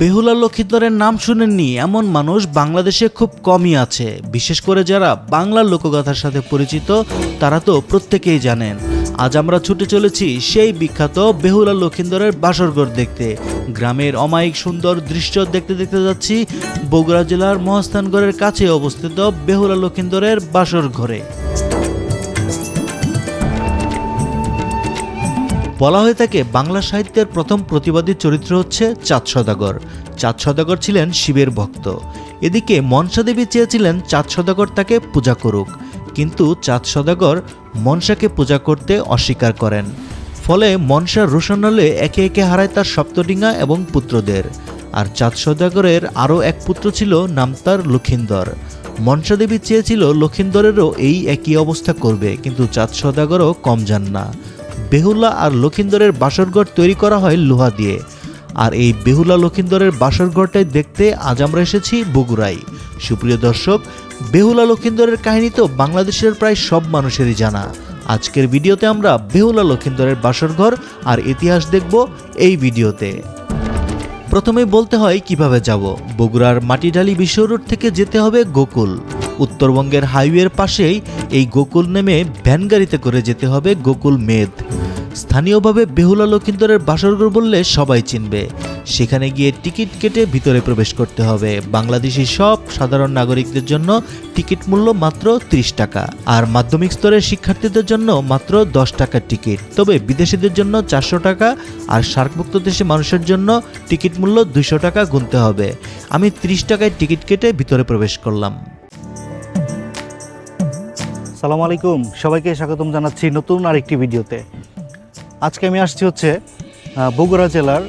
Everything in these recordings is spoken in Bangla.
বেহুলা লক্ষিন্দরের নাম শুনেননি এমন মানুষ বাংলাদেশে খুব কমই আছে। বিশেষ করে যারা বাংলার লোকগাথার সাথে পরিচিত, তারা তো প্রত্যেকেই জানেন। আজ আমরা ছুটে চলেছি সেই বিখ্যাত বেহুলা লক্ষিন্দরের বাসরঘর দেখতে। গ্রামের অমায়িক সুন্দর দৃশ্য দেখতে দেখতে যাচ্ছি বগুড়া জেলার মহাস্থানগড়ের কাছে অবস্থিত বেহুলা লক্ষিন্দরের বাসর বলা হয়ে থাকে, বাংলা সাহিত্যের প্রথম প্রতিবাদী চরিত্র হচ্ছে চাঁদ সদাগর। চাঁদ সদাগর ছিলেন শিবের ভক্ত। এদিকে মনসা দেবী চেয়েছিলেন চাঁদ সদাগর তাকে পূজা করুক। কিন্তু চাঁদ সদাগর মনসাকে পূজা করতে অস্বীকার করেন। ফলে মনসার রোশনালে একে একে হারায় তার সপ্তডিঙ্গা এবং পুত্রদের। আর চাঁদ সদাগরের আরও এক পুত্র ছিল, নাম তার লক্ষিন্দর। মনসা দেবী চেয়েছিল লক্ষিন্দরেরও এই একই অবস্থা করবে, কিন্তু চাঁদ সদাগরও কম যান না। বেহুলা আর লক্ষিন্দরের বাসরঘর তৈরি করা হয় লোহা দিয়ে। আর এই বেহুলা লক্ষিন্দরের বাসরঘরটাই দেখতে আজ আমরা এসেছি বগুড়ায়। সুপ্রিয় দর্শক, বেহুলা লক্ষিন্দরের কাহিনী তো বাংলাদেশের প্রায় সব মানুষেরই জানা। আজকের ভিডিওতে আমরা বেহুলা লক্ষিন্দরের বাসরঘর আর ইতিহাস দেখব এই ভিডিওতে। প্রথমেই বলতে হয় কীভাবে যাব। বগুড়ার মাটিডালি বিশ্ব রোড থেকে যেতে হবে গোকুল। উত্তরবঙ্গের হাইওয়ের পাশেই এই গোকুল নেমে ভ্যান গাড়িতে করে যেতে হবে গোকুল মেদ। স্থানীয়ভাবে বেহুলা লক্ষিন্দরের বাসরঘর বললে সবাই চিনবে। সেখানে গিয়ে টিকিট কেটে ভিতরে প্রবেশ করতে হবে। বাংলাদেশি সব সাধারণ নাগরিকদের জন্য টিকিট মূল্য মাত্র ত্রিশ টাকা। আর মাধ্যমিক স্তরের শিক্ষার্থীদের জন্য মাত্র দশ টাকার টিকিট। তবে বিদেশিদের জন্য চারশো টাকা আর সার্কভুক্ত দেশে মানুষের জন্য টিকিট মূল্য দুইশো টাকা গুনতে হবে। আমি ত্রিশ টাকায় টিকিট কেটে ভিতরে প্রবেশ করলাম। সালাম আলাইকুম। সবাইকে স্বাগতম জানাচ্ছি নতুন আরেকটি ভিডিওতে। আজকে আমি আসছি হচ্ছে বগুড়া জেলার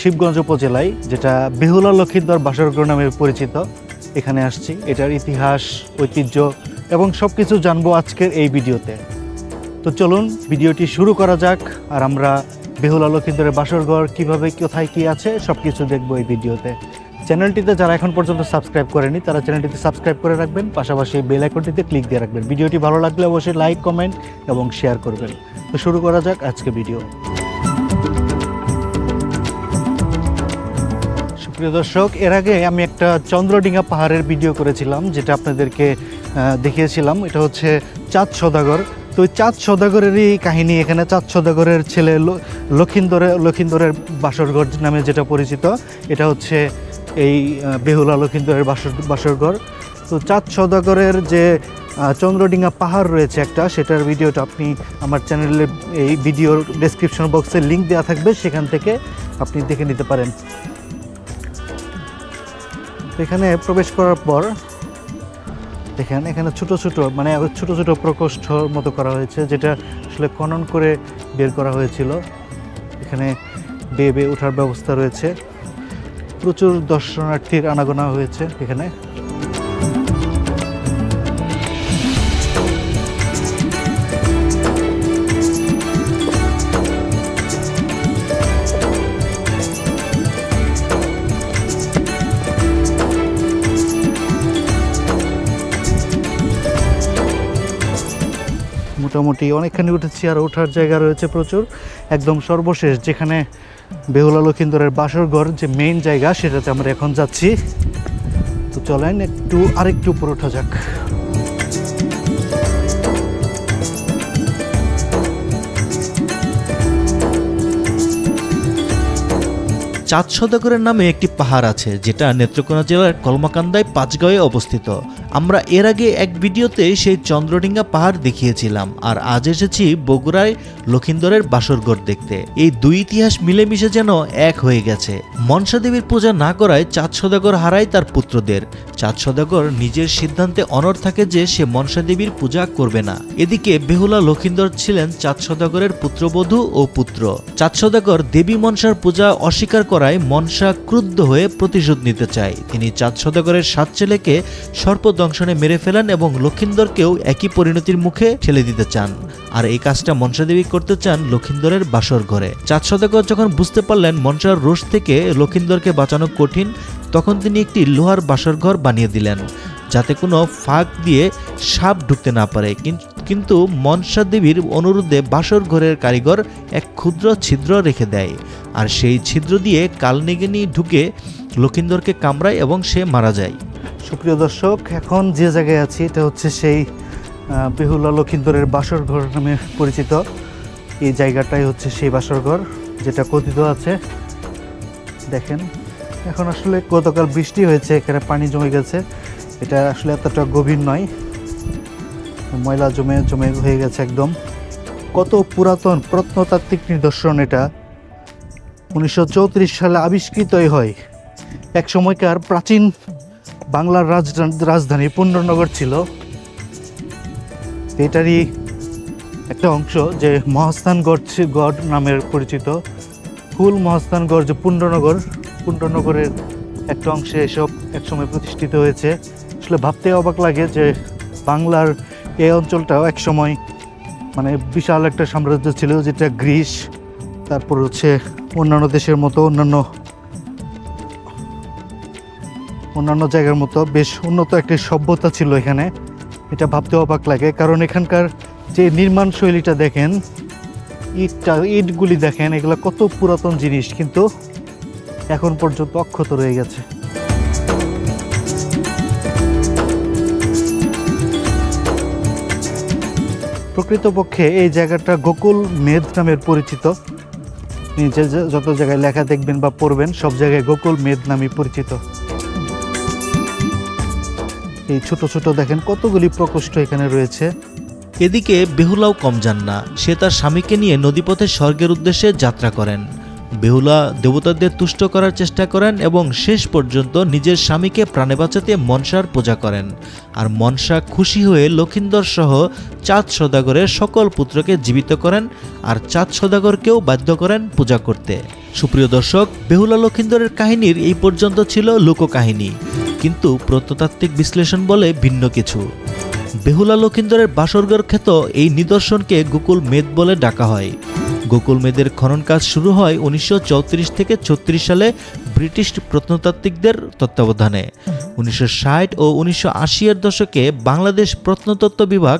শিবগঞ্জ উপজেলায়, যেটা বেহুলা লক্ষিন্দর বাসরগড় নামে পরিচিত। এখানে আসছি। এটার ইতিহাস, ঐতিহ্য এবং সব কিছু জানব আজকের এই ভিডিওতে। তো চলুন, ভিডিওটি শুরু করা যাক, আর আমরা বেহুলা লক্ষিন্দরের বাসরঘর কীভাবে, কোথায় কি আছে সব কিছু দেখব এই ভিডিওতে। চ্যানেলটিতে যারা এখন পর্যন্ত সাবস্ক্রাইব করেনি, তারা চ্যানেলটিতে সাবস্ক্রাইব করে রাখবেন, পাশাপাশি বেল আইকনটিতে ক্লিক দিয়ে রাখবেন। ভিডিওটি ভালো লাগলে অবশ্যই লাইক, কমেন্ট এবং শেয়ার করবেন। তো শুরু করা যাক আজকে ভিডিও। সুপ্রিয় দর্শক, এর আগে আমি একটা চন্দ্রডিঙ্গা পাহাড়ের ভিডিও করেছিলাম, যেটা আপনাদেরকে দেখিয়েছিলাম। এটা হচ্ছে চাঁদ সদাগর। তো ওই চাঁদ সদাগরেরই কাহিনী এখানে। চাঁদ সদাগরের ছেলে লক্ষিন্দরে লক্ষিন্দরের বাসরঘর নামে যেটা পরিচিত, এটা হচ্ছে এই বেহুলা লক্ষিন্দরের বাসর, বাসরঘর। তো চাঁদ সদাগরের যে চন্দ্রডিঙ্গা পাহাড় রয়েছে একটা, সেটার ভিডিওটা আপনি আমার চ্যানেলে, এই ভিডিওর ডেসক্রিপশন বক্সে লিঙ্ক দেওয়া থাকবে, সেখান থেকে আপনি দেখে নিতে পারেন। এখানে প্রবেশ করার পর, দেখেন, এখানে ছোট ছোট মানে ছোট ছোট প্রকোষ্ঠ মতো করা হয়েছে, যেটা আসলে খনন করে বের করা হয়েছিল। এখানে বেয়ে বেয়ে ওঠার ব্যবস্থা রয়েছে। প্রচুর দর্শনার্থীর আনাগোনা হয়েছে এখানে। মোটামুটি অনেকখানি উঠেছি আর ওঠার জায়গা রয়েছে প্রচুর। একদম সর্বশেষ, যেখানে বেহুলা লক্ষিন্দরের বাসরঘর যে মেইন জায়গা, সেটাতে আমরা এখন যাচ্ছি। তো চলেন একটু আরেকটু উপরে ওঠা যাক। চাঁদ সদাগরের নামে একটি পাহাড় আছে, যেটা নেত্রকোনা জেলার কলমাকান্দায় পাঁচগাঁয়ে অবস্থিত। আমরা এর আগে এক ভিডিওতে সেই চন্দ্রডিঙ্গা পাহাড় দেখিয়েছিলাম, আর আজ এসেছি বগুড়ায় লক্ষিন্দরের বাসরঘর দেখতে। এই দুই ইতিহাস মিলেমিশে যেন এক হয়ে গেছে। মনসা দেবীর পূজা না করায় চাঁদ সদাগর হারায় তার পুত্রদের। চাঁদ সদাগর নিজের সিদ্ধান্তে অনর থাকে যে সে মনসা দেবীর পূজা করবে না। এদিকে বেহুলা লক্ষিন্দর ছিলেন চাঁদ সদাগরের পুত্রবধূ ও পুত্র। চাঁদ সদাগর দেবী মনসার পূজা অস্বীকার করায় মনসা ক্রুদ্ধ হয়ে প্রতিশোধ নিতে চায়। তিনি চাঁদ সদাগরের সাত ছেলেকে সর্পদংশনে মেরে ফেলেন এবং লক্ষিন্দরকেও একই পরিণতির মুখে ঠেলে দিতে চান। আর এই কাজটা মনসা দেবী করতে চান লক্ষিন্দরের বাসর ঘরে। চাঁদ সদাগর যখন বুঝতে পারলেন মনসার রোষ থেকে লক্ষিন্দরকে বাঁচানো কঠিন, তখন তিনি একটি লোহার বাসর ঘর বানিয়ে দিলেন, যাতে কোনো ফাঁক দিয়ে সাপ ঢুকতে না পারে। কিন- কিন্তু মনসা দেবীর অনুরোধে বাসর ঘরের কারিগর এক ক্ষুদ্র ছিদ্র রেখে দেয়, আর সেই ছিদ্র দিয়ে কালনেগিনী ঢুকে লক্ষিন্দরকে কামড়ায় এবং সে মারা যায়। সুপ্রিয় দর্শক, এখন যে জায়গায় আছি, এটা হচ্ছে সেই বেহুলা লক্ষিন্দরের বাসর ঘর নামে পরিচিত। এই জায়গাটাই হচ্ছে সেই বাসর ঘর, যেটা কথিত আছে। দেখেন, এখন আসলে গতকাল বৃষ্টি হয়েছে, এখানে পানি জমে গেছে। এটা আসলে এতটা গভীর নয়। ময়লা জমে জমে হয়ে গেছে একদম। কত পুরাতন প্রত্নতাত্ত্বিক নিদর্শন এটা। উনিশশো চৌত্রিশ সালে আবিষ্কৃতই হয়। এক সময়কার প্রাচীন বাংলার রাজধানী পুণ্যনগর ছিল। এটারই একটা অংশ যে মহাস্থানগড় গড় নামের পরিচিত। ফুল মহাস্থানগড় যে পুণ্যনগর, পুণ্যনগরের একটা অংশে এসব একসময় প্রতিষ্ঠিত হয়েছে। আসলে ভাবতে অবাক লাগে যে বাংলার এই অঞ্চলটাও একসময় মানে বিশাল একটা সাম্রাজ্য ছিল, যেটা গ্রিস, তারপর হচ্ছে অন্যান্য দেশের মতো অন্যান্য অন্যান্য জায়গার মতো বেশ উন্নত একটি সভ্যতা ছিল এখানে। এটা ভাবতে অবাক লাগে, কারণ এখানকার যে নির্মাণ শৈলীটা দেখেন, ইটটা, ইটগুলি দেখেন, এগুলো কত পুরাতন জিনিস, কিন্তু এখন পর্যন্ত অক্ষত রয়ে গেছে। প্রকৃতপক্ষে এই জায়গাটা গোকুল মেদ নামের পরিচিত। নিচে যত জায়গায় লেখা দেখবেন বা পড়বেন, সব জায়গায় গোকুল মেদ নামে পরিচিত। এই ছোট ছোট দেখেন কতগুলি প্রকোষ্ঠ এখানে রয়েছে। এদিকে বেহুলাও কম যান না, সে তার স্বামীকে নিয়ে নদীপথে স্বর্গের উদ্দেশ্যে যাত্রা করেন। বেহুলা দেবতাদের তুষ্ট করার চেষ্টা করেন এবং শেষ পর্যন্ত নিজের স্বামীকে প্রাণে বাঁচাতে মনসার পূজা করেন। আর মনসা খুশি হয়ে লক্ষিন্দর সহ চাঁদ সদাগরের সকল পুত্রকে জীবিত করেন আর চাঁদ সদাগরকেও বাধ্য করেন পূজা করতে। সুপ্রিয় দর্শক, বেহুলা লক্ষিন্দরের কাহিনীর এই পর্যন্ত ছিল লোককাহিনী। কিন্তু প্রত্নতাত্ত্বিক বিশ্লেষণ বলে ভিন্ন কিছু। বেহুলা লক্ষিন্দরের বাসরঘর খ্যাত এই নিদর্শনকে গোকুল মেদ বলে ডাকা হয়। গোকুল মেদের খনন কাজ শুরু হয় উনিশশো চৌত্রিশ থেকে ছত্রিশ সালে ব্রিটিশ প্রত্নতাত্ত্বিকদের তত্ত্বাবধানে। উনিশশো ষাট ও উনিশশো এর দশকে বাংলাদেশ প্রত্নতত্ত্ব বিভাগ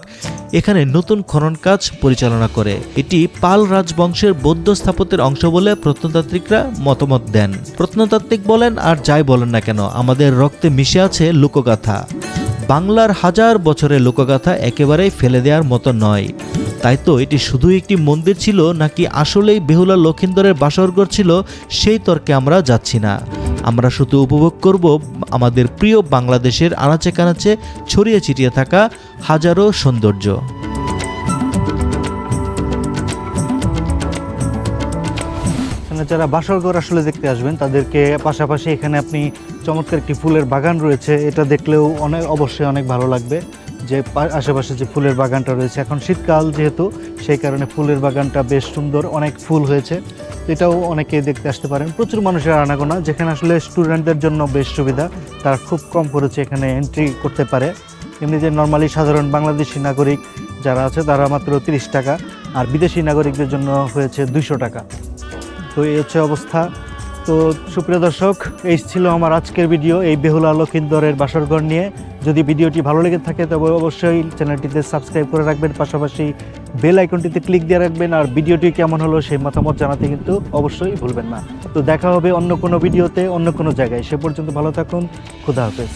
এখানে নতুন খনন কাজ পরিচালনা করে। এটি পাল রাজবংশের বৌদ্ধ স্থাপত্যের অংশ বলে প্রত্নতাত্ত্বিকরা মতামত দেন। প্রত্নতাত্ত্বিক বলেন, আর যাই বলেন না কেন, আমাদের রক্তে মিশে আছে লোকগাথা। বাংলার হাজার বছরের লোকগাথা একেবারেই ফেলে দেওয়ার মতো নয়। তাই তো এটি শুধু একটি মন্দির ছিল, নাকি আসলেই বেহুলা লক্ষিন্দরের বাসরঘর ছিল, সেই তর্কে আমরা যাচ্ছি না। আমরা শুধু উপভোগ করব আমাদের প্রিয় বাংলাদেশের আনাচে কানাচে, ছড়িয়ে ছিটিয়ে থাকা হাজারো সৌন্দর্য। যারা বাসরঘর আসলে দেখতে আসবেন, তাদেরকে পাশাপাশি এখানে আপনি চমৎকার একটি ফুলের বাগান রয়েছে, এটা দেখলেও অনেক অবশ্যই অনেক ভালো লাগবে। যে আশেপাশে যে ফুলের বাগানটা রয়েছে। এখন শীতকাল যেহেতু, সেই কারণে ফুলের বাগানটা বেশ সুন্দর, অনেক ফুল হয়েছে। এটাও অনেকে দেখতে আসতে পারেন। প্রচুর মানুষের আনাগোনা, যেখানে আসলে স্টুডেন্টদের জন্য বেশ সুবিধা। তারা খুব কম খরচে এখানে এন্ট্রি করতে পারে। এমনি যে নর্মালি সাধারণ বাংলাদেশি নাগরিক যারা আছে, তারা মাত্র তিরিশ টাকা। আর বিদেশি নাগরিকদের জন্য হয়েছে দুইশো টাকা। তো এই হচ্ছে অবস্থা। তো সুপ্রিয় দর্শক, এই ছিল আমার আজকের ভিডিও এই বেহুলা লক্ষিন্দরের বাসরঘর নিয়ে। যদি ভিডিওটি ভালো লেগে থাকে, তবে অবশ্যই চ্যানেলটিতে সাবস্ক্রাইব করে রাখবেন, পাশাপাশি বেল আইকনটিতে ক্লিক দিয়ে রাখবেন, আর ভিডিওটি কেমন হলো সেই মতামত জানাতে কিন্তু অবশ্যই ভুলবেন না। তো দেখা হবে অন্য কোনো ভিডিওতে, অন্য কোনো জায়গায়। সে পর্যন্ত ভালো থাকুন, খুদা হাফেজ।